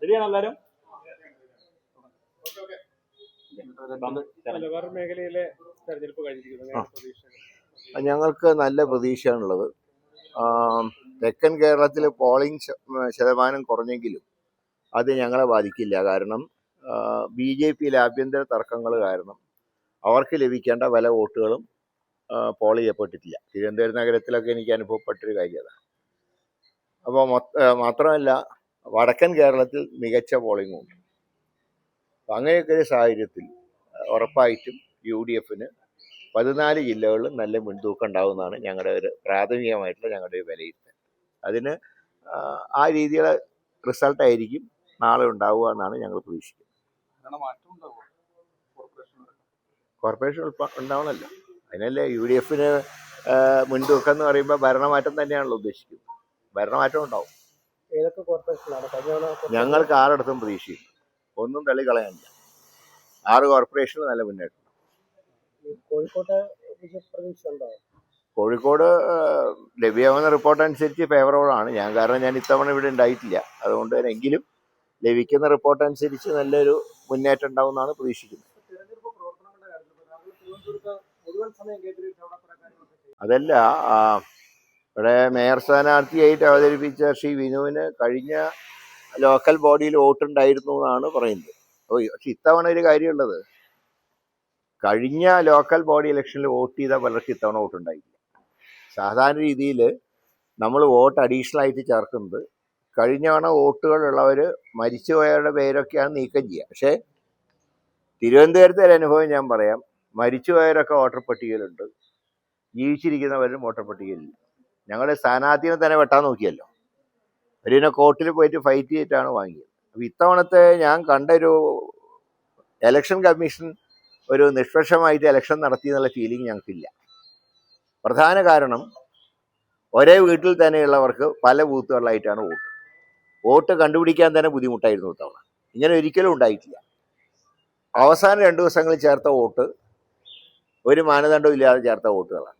ശരിയാണ് എല്ലാരും? മലബാർ മേഖലയിലെ തെരഞ്ഞെടുപ്പ് കഴിഞ്ഞിരിക്കുന്നു. ഞങ്ങൾക്ക് നല്ല പ്രതീക്ഷയാണുള്ളത്. തെക്കൻ കേരളത്തിൽ പോളിംഗ് ശതമാനം കുറഞ്ഞെങ്കിലും അത് ഞങ്ങളെ ബാധിക്കില്ല. കാരണം ബി ജെ പിയിലെ ആഭ്യന്തര തർക്കങ്ങൾ കാരണം അവർക്ക് ലഭിക്കേണ്ട പല വോട്ടുകളും പോൾ ചെയ്യപ്പെട്ടിട്ടില്ല. തിരുവനന്തപുരം നഗരത്തിലൊക്കെ എനിക്ക് അനുഭവപ്പെട്ടൊരു കാര്യം അതാണ് അപ്പോൾ മാത്രമല്ല വടക്കൻ കേരളത്തിൽ മികച്ച പോളിംഗ് ഉണ്ട്. അപ്പം അങ്ങനെയൊക്കെ ഒരു സാഹചര്യത്തിൽ ഉറപ്പായിട്ടും യു ഡി എഫിന് പതിനാല് ജില്ലകളിലും നല്ല മുൻതൂക്കം ഉണ്ടാകുന്നതാണ് ഞങ്ങളുടെ ഒരു പ്രാഥമികമായിട്ടുള്ള ഞങ്ങളുടെ ഒരു വിലയിരുത്തൽ. അതിന് ആ, രീതിയിലെ രീതിയിലുള്ള റിസൾട്ട് ആയിരിക്കും നാളെ ഉണ്ടാവുക എന്നാണ് ഞങ്ങൾ പ്രതീക്ഷിക്കുന്നത്. കോർപ്പറേഷൻ ഉണ്ടാവണമല്ലോ. അതിനല്ലേ യു ഡി എഫിന് മുൻതൂക്കം എന്ന് പറയുമ്പോൾ ഭരണമാറ്റം തന്നെയാണല്ലോ ഉദ്ദേശിക്കുന്നത്. ഭരണമാറ്റം ഉണ്ടാവും. ഏതൊക്കെ കോർപ്പറേഷനിലാണ്? കഴിഞ്ഞ തവണ ഞങ്ങൾക്ക് ആറിടത്തും പ്രതീക്ഷയില്ല. ഒന്നും തള്ളി കളയാനില്ല. ആറ് കോർപ്പറേഷനിൽ നല്ല മുന്നേറ്റം. കോഴിക്കോട്ടെ ഉണ്ടോ? കോഴിക്കോട് ലഭ്യമാകുന്ന റിപ്പോർട്ട് അനുസരിച്ച് ഫേവറബിൾ ആണ് ഞാൻ കാരണം ഞാൻ ഇത്തവണ ഇവിടെ ഉണ്ടായിട്ടില്ല. അതുകൊണ്ട് തന്നെ എങ്കിലും ലഭിക്കുന്ന റിപ്പോർട്ട് അനുസരിച്ച് നല്ലൊരു മുന്നേറ്റം ഉണ്ടാവും എന്നാണ് പ്രതീക്ഷിക്കുന്നത് അതല്ല ഇവിടെ മേയർ സ്ഥാനാർത്ഥിയായിട്ട് അവതരിപ്പിച്ച ശ്രീ വിനുവിന് കഴിഞ്ഞ ലോക്കൽ ബോഡിയിൽ വോട്ടുണ്ടായിരുന്നു എന്നാണ് പറയുന്നത്. അപ്പോൾ പക്ഷെ ഇത്തവണ ഒരു കാര്യമുള്ളത്. കഴിഞ്ഞ ലോക്കൽ ബോഡി ഇലക്ഷനിൽ വോട്ട് ചെയ്ത പലർക്കും ഇത്തവണ വോട്ടുണ്ടായില്ല. സാധാരണ രീതിയിൽ നമ്മൾ വോട്ട് അഡീഷണൽ ആയിട്ട് ചേർക്കുന്നത് കഴിഞ്ഞ തവണ വോട്ടുകളുള്ളവർ മരിച്ചുപോയവരുടെ പേരൊക്കെയാണ് നീക്കം ചെയ്യുക. പക്ഷേ തിരുവനന്തപുരത്തെ ഒരു അനുഭവം ഞാൻ പറയാം. മരിച്ചുപോയവരൊക്കെ വോട്ടർ പട്ടികയിലുണ്ട്. ജീവിച്ചിരിക്കുന്നവരും വോട്ടർ പട്ടികയിലില്ല ഞങ്ങളുടെ സ്ഥാനാർത്ഥിനെ തന്നെ വെട്ടാൻ നോക്കിയല്ലോ. അവരിനെ കോർട്ടിൽ പോയിട്ട് ഫൈറ്റ് ചെയ്തിട്ടാണ് വാങ്ങിയത്. അപ്പം ഇത്തവണത്തെ ഞാൻ കണ്ട ഒരു ഇലക്ഷൻ കമ്മീഷൻ ഒരു നിഷ്പക്ഷമായിട്ട് ഇലക്ഷൻ നടത്തി എന്നുള്ള ഫീലിംഗ് ഞങ്ങൾക്കില്ല. പ്രധാന കാരണം ഒരേ വീട്ടിൽ തന്നെയുള്ളവർക്ക് പല ബൂത്തുകളിലായിട്ടാണ് വോട്ട്. വോട്ട് കണ്ടുപിടിക്കാൻ തന്നെ ബുദ്ധിമുട്ടായിരുന്നു ഇത്തവണ. ഇങ്ങനെ ഒരിക്കലും ഉണ്ടായിട്ടില്ല. അവസാന രണ്ട് ദിവസങ്ങളിൽ ചേർത്ത വോട്ട് ഒരു മാനദണ്ഡവും ഇല്ലാതെ ചേർത്ത വോട്ടുകളാണ്.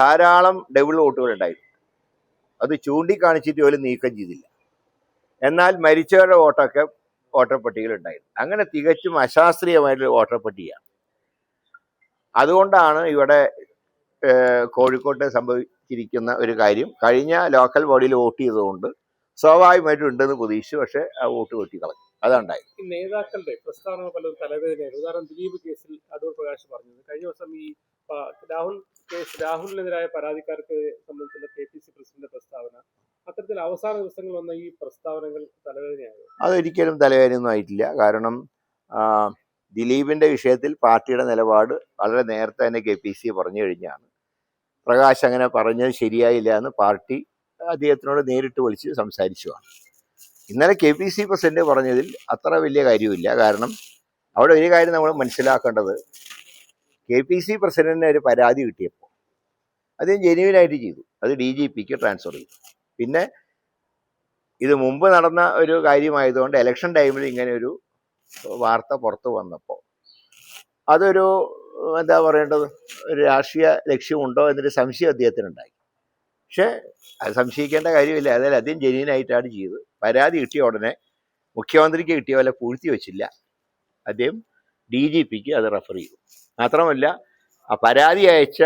ധാരാളം ഡബിൾ വോട്ടുകൾ ഉണ്ടായിട്ടുണ്ട് അത് ചൂണ്ടിക്കാണിച്ചിട്ട് പോലും നീക്കം ചെയ്തില്ല. എന്നാൽ മരിച്ചവരുടെ വോട്ടൊക്കെ വോട്ടർ പട്ടികയിൽ ഉണ്ടായിരുന്നു അങ്ങനെ തികച്ചും അശാസ്ത്രീയമായിട്ടുള്ള വോട്ടർ പട്ടികയാണ്. അതുകൊണ്ടാണ് ഇവിടെ കോഴിക്കോട്ട് സംഭവിച്ചിരിക്കുന്ന ഒരു കാര്യം. കഴിഞ്ഞ ലോക്കൽ ബോഡിയിൽ വോട്ട് ചെയ്തതുകൊണ്ട് സ്വാഭാവികമായിട്ടും ഉണ്ടെന്ന് പ്രതീക്ഷിച്ചു. പക്ഷെ ആ വോട്ട് വെട്ടിക്കളഞ്ഞു. അതുണ്ടായത് ഈ നേതാക്കളുടെ പ്രസ്താവനകൾ പലതും തലവേദനയാണ് ഉദാഹരണം ദിലീപ് കേസിൽ അടൂർ പ്രകാശ് പറഞ്ഞത്. കഴിഞ്ഞ ദിവസം ഈ രാഹുൽ കേസ് രാഹുലിനെതിരായ പരാതിക്കാർക്ക് സംബന്ധിച്ചുള്ള കെ പി സി പ്രസിഡന്റ് പ്രസ്താവന. അത്തരത്തിൽ അവസാന ദിവസങ്ങൾ വന്ന ഈ പ്രസ്താവനകൾ തലവേദനയായിരുന്നു അതൊരിക്കലും തലവേദനയൊന്നും ആയിട്ടില്ല. കാരണം ദിലീപിന്റെ വിഷയത്തിൽ പാർട്ടിയുടെ നിലപാട് വളരെ നേരത്തെ തന്നെ കെ പി സി പറഞ്ഞു കഴിഞ്ഞാണ്. പ്രകാശ് അങ്ങനെ പറഞ്ഞത് ശരിയായില്ല എന്ന് പാർട്ടി അദ്ദേഹത്തിനോട് നേരിട്ട് വിളിച്ച് സംസാരിച്ചുമാണ് ഇന്നലെ കെ പി സി പ്രസിഡന്റ് പറഞ്ഞതിൽ അത്ര വലിയ കാര്യമില്ല. കാരണം അവിടെ ഒരു കാര്യം നമ്മൾ മനസ്സിലാക്കേണ്ടത് കെ പി സി പ്രസിഡന്റിന് ഒരു പരാതി കിട്ടിയപ്പോൾ അദ്ദേഹം ജെന്യൂനായിട്ട് ചെയ്തു. അത് ഡി ജി പിക്ക് ട്രാൻസ്ഫർ ചെയ്തു. പിന്നെ ഇത് മുമ്പ് നടന്ന ഒരു കാര്യമായതുകൊണ്ട് ഇലക്ഷൻ ടൈമിൽ ഇങ്ങനെ ഒരു വാർത്ത പുറത്തു വന്നപ്പോൾ അതൊരു എന്താ പറയേണ്ടത് ഒരു രാഷ്ട്രീയ ലക്ഷ്യമുണ്ടോ എന്നൊരു സംശയം അദ്ദേഹത്തിനുണ്ടായി. പക്ഷേ അത് സംശയിക്കേണ്ട കാര്യമില്ല. അതായത് അദ്ദേഹം ജെന്യൂനായിട്ടാണ് ചെയ്തത്. പരാതി കിട്ടിയ ഉടനെ മുഖ്യമന്ത്രിക്ക് കിട്ടിയ പോലെ പൂഴ്ത്തി വെച്ചില്ല. അദ്ദേഹം ഡി ജി പിക്ക് അത് റെഫർ ചെയ്തു. മാത്രമല്ല ആ പരാതി അയച്ച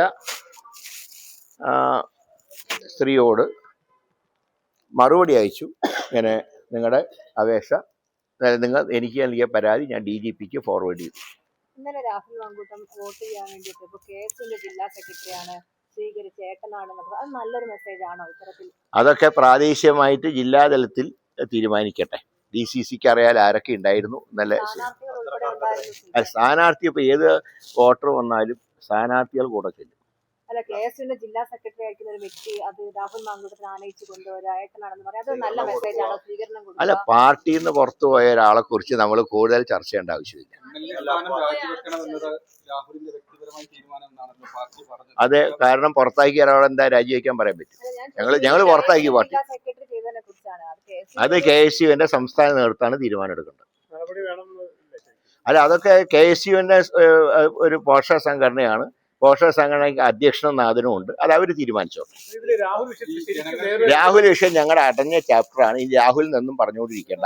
സ്ത്രീയോട് മറുപടി അയച്ചു. ഇങ്ങനെ നിങ്ങളുടെ അപേക്ഷ നിങ്ങൾ എനിക്ക് നൽകിയ പരാതി ഞാൻ ഡി ജി പിക്ക് ഫോർവേഡ് ചെയ്തു. ഇന്നലെ രാഹുൽ മാങ്കൂട്ടം വോട്ട് ചെയ്യാൻ വേണ്ടിയിട്ട് ഇപ്പോൾ കെ എസിന്റെ ജില്ലാ സെക്രട്ടറിയാണ് സ്വീകരിച്ച ഏട്ടനാണെന്നൊക്കെ അത് നല്ലൊരു മെസ്സേജ് ആണോ ഇത്തരത്തിൽ? അതൊക്കെ പ്രാദേശികമായിട്ട് ജില്ലാതലത്തിൽ തീരുമാനിക്കട്ടെ. ഡി സി സിക്ക് അറിയാൻ ആരൊക്കെ ഉണ്ടായിരുന്നു. എന്നല്ല സ്ഥാനാർത്ഥി ഇപ്പൊ ഏത് വോട്ടർ വന്നാലും സ്ഥാനാർത്ഥികൾ കൂടെ ചെല്ലും. അല്ല കെ ജില്ലാ സെക്രട്ടറി ആയിരിക്കുന്ന ഒരു വ്യക്തി അത് രാഹുൽ മാങ്കൂട്ടത്തിന് ആനയിച്ചു കൊണ്ടുവരിക ഏട്ടനാണെന്ന് പറയാം. അത് നല്ല മെസ്സേജ് ആണോ സ്വീകരണം അല്ല പാർട്ടിയിൽ നിന്ന് പുറത്തു പോയ ഒരാളെ കുറിച്ച് നമ്മൾ കൂടുതൽ ചർച്ച ചെയ്യേണ്ട ആവശ്യമില്ല. അതെ രാഹുലിന്റെ വ്യക്തിപരമായ തീരുമാനം പാർട്ടി പറഞ്ഞത്? അത് കാരണം പുറത്താക്കിയ ഒരാളെന്താ രാജിവെക്കാൻ പറയാൻ പറ്റും? ഞങ്ങൾ ഞങ്ങൾ ഞങ്ങൾ ഞങ്ങൾ പുറത്താക്കി പാർട്ടി. അത് കെ എസ് യുവിന്റെ സംസ്ഥാന നേതൃത്വമാണ് തീരുമാനം എടുക്കേണ്ടത്? അല്ല അതൊക്കെ കെ എസ് യുവിന്റെ ഒരു പോഷക സംഘടനയാണ്. പോഷക സംഘടനയ്ക്ക് അധ്യക്ഷനും നാഥനും ഉണ്ട്. അത് അവർ തീരുമാനിച്ചോ? ഇതിൽ രാഹുൽ രാഹുൽ വിഷയം ഞങ്ങളുടെ അടഞ്ഞ ചാപ്റ്ററാണ്. ഈ രാഹുലിൽ നിന്നും പറഞ്ഞുകൊണ്ടിരിക്കേണ്ട.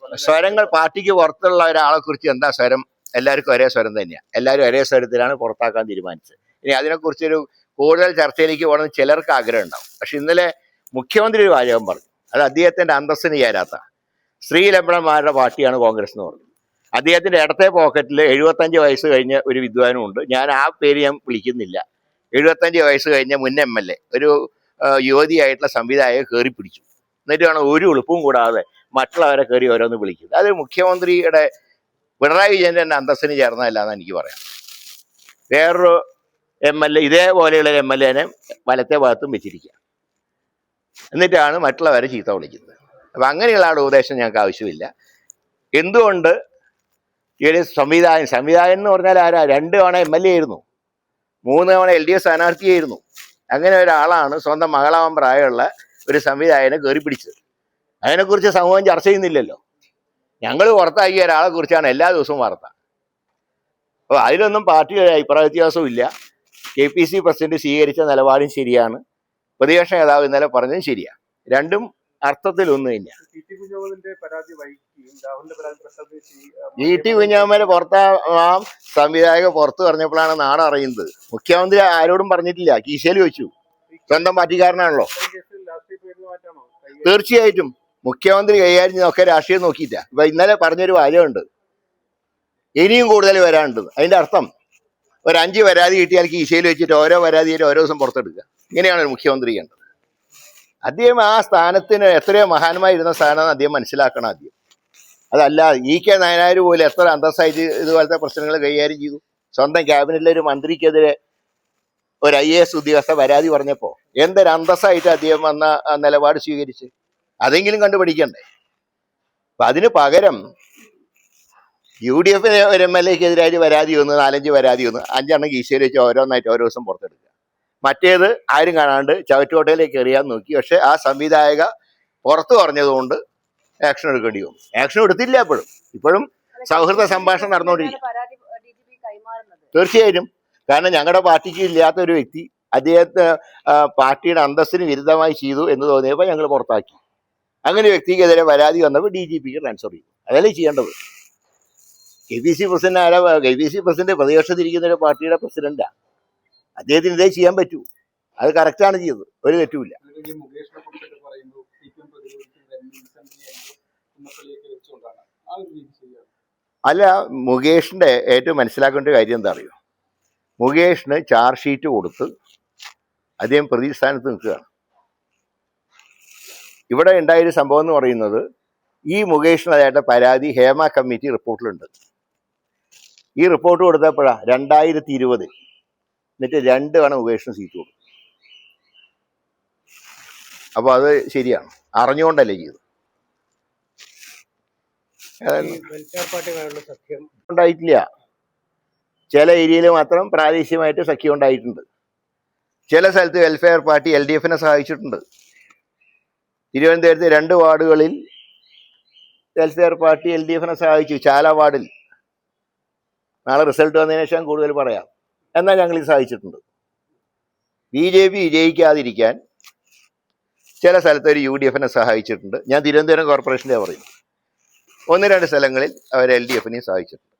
രാഹുൽ സ്വരങ്ങൾ പാർട്ടിക്ക് പുറത്തുള്ള ഒരാളെ കുറിച്ച് എന്താ സ്വരം? എല്ലാവർക്കും ഒരേ സ്വരം തന്നെയാണ് എല്ലാവരും ഒരേ സ്വരത്തിലാണ് പുറത്താക്കാൻ തീരുമാനിച്ചത്. ഇനി അതിനെക്കുറിച്ചൊരു കൂടുതൽ ചർച്ചയിലേക്ക് പോകണമെന്ന് ചിലർക്ക് ആഗ്രഹം ഉണ്ടാവും പക്ഷെ ഇന്നലെ മുഖ്യമന്ത്രി ഒരു വാചകം പറഞ്ഞു. അത് അദ്ദേഹത്തിന്റെ അന്തസ്സിന് ചേരാത്ത സ്ത്രീലംബടന്മാരുടെ പാർട്ടിയാണ് കോൺഗ്രസ് എന്ന് പറഞ്ഞത് അദ്ദേഹത്തിന്റെ ഇടത്തെ പോക്കറ്റിൽ എഴുപത്തഞ്ച് വയസ്സ് കഴിഞ്ഞ ഒരു വിദ്വാനും ഉണ്ട് ഞാൻ ആ പേര് ഞാൻ വിളിക്കുന്നില്ല. എഴുപത്തഞ്ച് വയസ്സ് കഴിഞ്ഞ മുൻ എം എൽ എ ഒരു യുവതിയായിട്ടുള്ള സംവിധായക കയറി പിടിച്ചു എന്നിട്ട് വേണം ഒരു എളുപ്പവും കൂടാതെ മറ്റുള്ളവരെ കയറി ഓരോന്ന് വിളിക്കുന്നത്. അത് മുഖ്യമന്ത്രിയുടെ പിണറായി വിജയന്റെ തന്നെ അന്തസ്സിന് ചേർന്നതല്ല എന്ന് എനിക്ക് പറയാം. വേറൊരു എം എൽ എ ഇതേപോലെയുള്ള എം എൽ എനെ വലത്തെ ഭാഗത്തും വെച്ചിരിക്കുക എന്നിട്ടാണ് മറ്റുള്ളവരെ ചീത്ത വിളിക്കുന്നത്. അപ്പം അങ്ങനെയുള്ള ആളുടെ ഉപദേശം ഞങ്ങൾക്ക് ആവശ്യമില്ല. എന്തുകൊണ്ട് ഒരു സംവിധായകൻ സംവിധായകൻ എന്ന് പറഞ്ഞാൽ ആരാ? രണ്ട് തവണ എം എൽ എ ആയിരുന്നു. മൂന്ന് തവണ എൽ ഡി എഫ് സ്ഥാനാർത്ഥിയായിരുന്നു അങ്ങനെ ഒരാളാണ് സ്വന്തം മകളാവാൻ പ്രായമുള്ള ഒരു സംവിധായകനെ കയറി പിടിച്ചത്. അതിനെക്കുറിച്ച് സമൂഹം ചർച്ച ചെയ്യുന്നില്ലല്ലോ. ഞങ്ങൾ പുറത്താക്കിയ ഒരാളെ കുറിച്ചാണ് എല്ലാ ദിവസവും വാർത്ത. അപ്പോൾ അതിലൊന്നും പാർട്ടിയുടെ അഭിപ്രായ വ്യത്യാസവും ഇല്ല. കെ പി സി പ്രസിഡന്റ് സ്വീകരിച്ച നിലപാടും ശരിയാണ്. പ്രതിപക്ഷ നേതാവ് ഇന്നലെ പറഞ്ഞത് ശരിയാ. രണ്ടും അർത്ഥത്തിൽ ഒന്ന് തന്നെയാണ് ജി ടി കുഞ്ഞാമ്മേനെ പുറത്താവാം സംവിധായക പുറത്ത് പറഞ്ഞപ്പോഴാണ് നാട് അറിയുന്നത്. മുഖ്യമന്ത്രി ആരോടും പറഞ്ഞിട്ടില്ല. കീശയിൽ വെച്ചു സ്വന്തം പാർട്ടിക്കാരനാണല്ലോ. തീർച്ചയായിട്ടും. മുഖ്യമന്ത്രി കൈകാര്യം ചെയ്യുന്നൊക്കെ രാഷ്ട്രീയം നോക്കിയില്ല. ഇപ്പൊ ഇന്നലെ പറഞ്ഞൊരു വാചകമുണ്ട് ഇനിയും കൂടുതൽ വരാനുണ്ട്. അതിന്റെ അർത്ഥം ഒരു അഞ്ച് പരാതി കിട്ടിയാൽ കീശയിൽ വെച്ചിട്ട് ഓരോ പരാതിയിലും ഓരോ ദിവസം പുറത്തെടുക്കുക. ഇങ്ങനെയാണ് ഒരു മുഖ്യമന്ത്രി ചെയ്യേണ്ടത്. അദ്ദേഹം ആ സ്ഥാനത്തിന് എത്രയോ മഹാന്മായിരുന്ന സ്ഥാനം അദ്ദേഹം മനസ്സിലാക്കണം ആദ്യം. അതല്ല ഇ കെ നായനാർ പോലെ എത്ര അന്തസ്സായിട്ട് ഇതുപോലത്തെ പ്രശ്നങ്ങൾ കൈകാര്യം ചെയ്തു. സ്വന്തം ക്യാബിനറ്റിലെ ഒരു മന്ത്രിക്കെതിരെ ഒരു ഐ എ എസ് ഉദ്യോഗസ്ഥ പരാതി പറഞ്ഞപ്പോൾ എന്തൊരു അന്തസ്സായിട്ട് അദ്ദേഹം വന്ന നിലപാട് സ്വീകരിച്ച്? അതെങ്കിലും കണ്ടുപിടിക്കണ്ടേ? അപ്പൊ അതിന് പകരം യു ഡി എഫ് ഒരു എം എൽ എക്കെതിരായിട്ട് പരാതി വന്നു നാലഞ്ച് പരാതി വന്നു. അഞ്ചെണ്ണം കീശയിൽ വെച്ച് ഓരോന്നായിട്ട് ഓരോ ദിവസം പുറത്തെടുക്കുക. മറ്റേത് ആരും കാണാണ്ട് ചവറ്റുകോട്ടയിലേക്ക് എറിയാൻ നോക്കി. പക്ഷെ ആ സംവിധായക പുറത്തു പറഞ്ഞതുകൊണ്ട് ആക്ഷൻ എടുക്കേണ്ടി വന്നു. ആക്ഷൻ എടുത്തില്ല ഇപ്പോഴും. ഇപ്പോഴും സൗഹൃദ സംഭാഷണം നടന്നുകൊണ്ടിരിക്കും. തീർച്ചയായും കാരണം ഞങ്ങളുടെ പാർട്ടിക്ക് ഇല്ലാത്ത ഒരു വ്യക്തി അദ്ദേഹത്തെ പാർട്ടിയുടെ അന്തസ്സിന് വിരുദ്ധമായി ചെയ്തു എന്ന് തോന്നിയപ്പോൾ ഞങ്ങൾ പുറത്താക്കി. അങ്ങനെ വ്യക്തിക്കെതിരെ പരാതി വന്നപ്പോൾ ഡി ജി പിക്ക് ട്രാൻസ്ഫർ ചെയ്തു. അതല്ലേ ചെയ്യേണ്ടത്? കെ പി സി പ്രസിഡന്റ് ആരാ കെ പി സി പ്രസിഡന്റ് പ്രതിപക്ഷത്തിരിക്കുന്ന ഒരു പാർട്ടിയുടെ പ്രസിഡന്റാ. അദ്ദേഹത്തിന് ഇതേ ചെയ്യാൻ പറ്റൂ. അത് കറക്റ്റാണ് ചെയ്തത്. ഒരു തെറ്റുമില്ല. അല്ല മുകേഷിന്റെ ഏറ്റവും മനസ്സിലാക്കേണ്ട കാര്യം എന്താ അറിയോ മുകേഷിന് ചാർജ് ഷീറ്റ് കൊടുത്ത് അദ്ദേഹം പ്രതിസ്ഥാനത്ത് നിൽക്കുകയാണ് ഇവിടെ ഉണ്ടായൊരു സംഭവം എന്ന് പറയുന്നത് ഈ മുകേഷിനതായിട്ട് പരാതി ഹേമ കമ്മിറ്റി റിപ്പോർട്ടിലുണ്ട്. ഈ റിപ്പോർട്ട് കൊടുത്തപ്പോഴാണ് രണ്ടായിരത്തി ഇരുപത് എന്നിട്ട് രണ്ട് വേണം ഉപേക്ഷണം സീറ്റ് കൊടുക്കും. അപ്പോൾ അത് ശരിയാണ്. അറിഞ്ഞുകൊണ്ടല്ലേ ചെയ്തു ഉണ്ടായിട്ടില്ല. ചില ഏരിയയിൽ മാത്രം പ്രാദേശികമായിട്ട് സഖ്യം ഉണ്ടായിട്ടുണ്ട്. ചില സ്ഥലത്ത് വെൽഫെയർ പാർട്ടി എൽ ഡി എഫിനെ സഹായിച്ചിട്ടുണ്ട്. തിരുവനന്തപുരത്ത് രണ്ട് വാർഡുകളിൽ വെൽഫെയർ പാർട്ടി എൽ ഡി എഫിനെ സഹായിച്ചു. ചാല വാർഡിൽ. നാളെ റിസൾട്ട് വന്നതിന് ശേഷം കൂടുതൽ പറയാം. എന്നാൽ ഞങ്ങൾ ഇത് സഹായിച്ചിട്ടുണ്ട് ബി ജെ പി വിജയിക്കാതിരിക്കാൻ ചില സ്ഥലത്ത് ഒരു യു ഡി എഫിനെ സഹായിച്ചിട്ടുണ്ട്. ഞാൻ തിരുവനന്തപുരം കോർപ്പറേഷന്റെ പറയും ഒന്ന് രണ്ട് സ്ഥലങ്ങളിൽ അവർ എൽ ഡി എഫിനെയും സഹായിച്ചിട്ടുണ്ട്.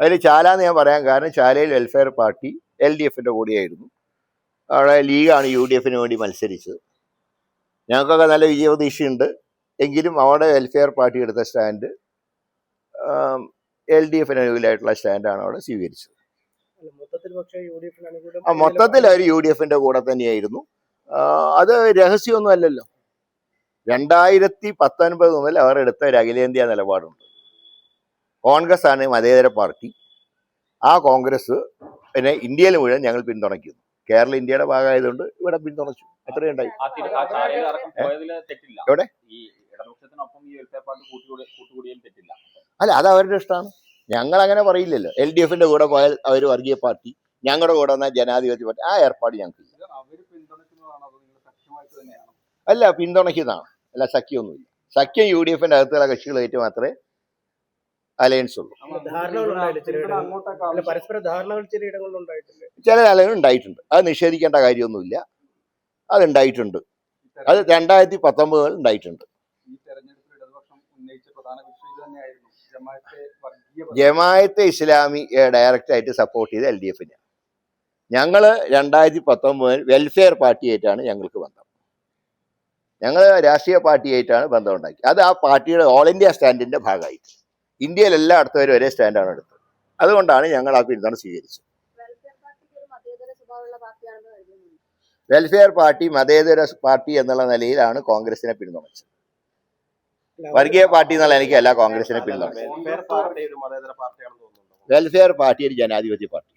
അതിൽ ചാല എന്ന് ഞാൻ പറയാൻ കാരണം ചാലയിൽ വെൽഫെയർ പാർട്ടി എൽ ഡി എഫിന്റെ കൂടെയായിരുന്നു. അവിടെ ലീഗാണ് യു ഡി എഫിന് വേണ്ടി മത്സരിച്ചത്. ഞങ്ങൾക്കൊക്കെ നല്ല വിജയപ്രതീക്ഷയുണ്ട്. എങ്കിലും അവിടെ വെൽഫെയർ പാർട്ടി എടുത്ത സ്റ്റാൻഡ് എൽ ഡി എഫിന് അനുകൂലമായിട്ടുള്ള സ്റ്റാൻഡാണ് അവിടെ സ്വീകരിച്ചത്. ആ മൊത്തത്തിൽ അവർ യു ഡി എഫിന്റെ കൂടെ തന്നെയായിരുന്നു. അത് രഹസ്യമൊന്നും അല്ലല്ലോ. രണ്ടായിരത്തി പത്തൊൻപത് മുതൽ അവർ എടുത്ത ഒരു അഖിലേന്ത്യാ നിലപാടുണ്ട്. കോൺഗ്രസ് ആണ് മതേതര പാർട്ടി. ആ കോൺഗ്രസ് പിന്നെ ഇന്ത്യയിൽ മുഴുവൻ ഞങ്ങൾ പിന്തുണയ്ക്കുന്നു. കേരള ഇന്ത്യയുടെ ഭാഗമായതുകൊണ്ട് ഇവിടെ പിന്തുണച്ചു. അത്രയുണ്ടായി എവിടെ? തെറ്റില്ല. അല്ല അത് അവരുടെ ഇഷ്ടമാണ്. ഞങ്ങൾ അങ്ങനെ പറയില്ലല്ലോ. എൽ ഡി എഫിന്റെ കൂടെ പോയാൽ അവർ വർഗീയ പാർട്ടി ഞങ്ങളുടെ കൂടെ വന്നാൽ ജനാധിപത്യ പാർട്ടി ആ ഏർപ്പാട് ഞങ്ങൾക്കില്ല തന്നെയാണോ? അല്ല പിന്തുണയ്ക്കുന്നതാണ്. അല്ല സഖ്യമൊന്നുമില്ല. സഖ്യം യു ഡി എഫിന്റെ അകത്തുള്ള കക്ഷികളായിട്ട് മാത്രമേ അലയൻസ് ഉള്ളൂ. ചില അലയൻസ് ഉണ്ടായിട്ടുണ്ട്. അത് നിഷേധിക്കേണ്ട കാര്യമൊന്നുമില്ല. അത് ഉണ്ടായിട്ടുണ്ട്. അത് രണ്ടായിരത്തി പത്തൊമ്പതിൽ ഉണ്ടായിട്ടുണ്ട്. ഈ തെരഞ്ഞെടുപ്പിൽ ഇടതുപക്ഷം ഉന്നയിച്ച പ്രധാന വിഷയം തന്നെയായിരുന്നു. ജമാഅത്തെ ജമായത്തെ ഇസ്ലാമി ഡയറക്റ്റ് ആയിട്ട് സപ്പോർട്ട് ചെയ്ത് എൽ ഡി എഫിന് ഞങ്ങൾ രണ്ടായിരത്തി പത്തൊമ്പതിൽ വെൽഫെയർ പാർട്ടിയായിട്ടാണ് ഞങ്ങൾക്ക് ബന്ധം. ഞങ്ങൾ രാഷ്ട്രീയ പാർട്ടിയായിട്ടാണ് ബന്ധം ഉണ്ടാക്കി. അത് ആ പാർട്ടിയുടെ ഓൾ ഇന്ത്യ സ്റ്റാൻഡിന്റെ ഭാഗമായി. ഇന്ത്യയിൽ എല്ലായിടത്തും ഒരേ സ്റ്റാൻഡാണ് എടുത്തത്. അതുകൊണ്ടാണ് ഞങ്ങൾ ആ പിന്തുണ സ്വീകരിച്ചത്. വെൽഫെയർ പാർട്ടി മതേതര പാർട്ടി എന്നുള്ള നിലയിലാണ് കോൺഗ്രസിനെ പിന്തുണച്ചത്. വർഗീയ പാർട്ടി എന്നുള്ള എനിക്ക് എല്ലാ കോൺഗ്രസിനെ പിന്തുണ വെൽഫെയർ പാർട്ടി ഒരു ജനാധിപത്യ പാർട്ടി.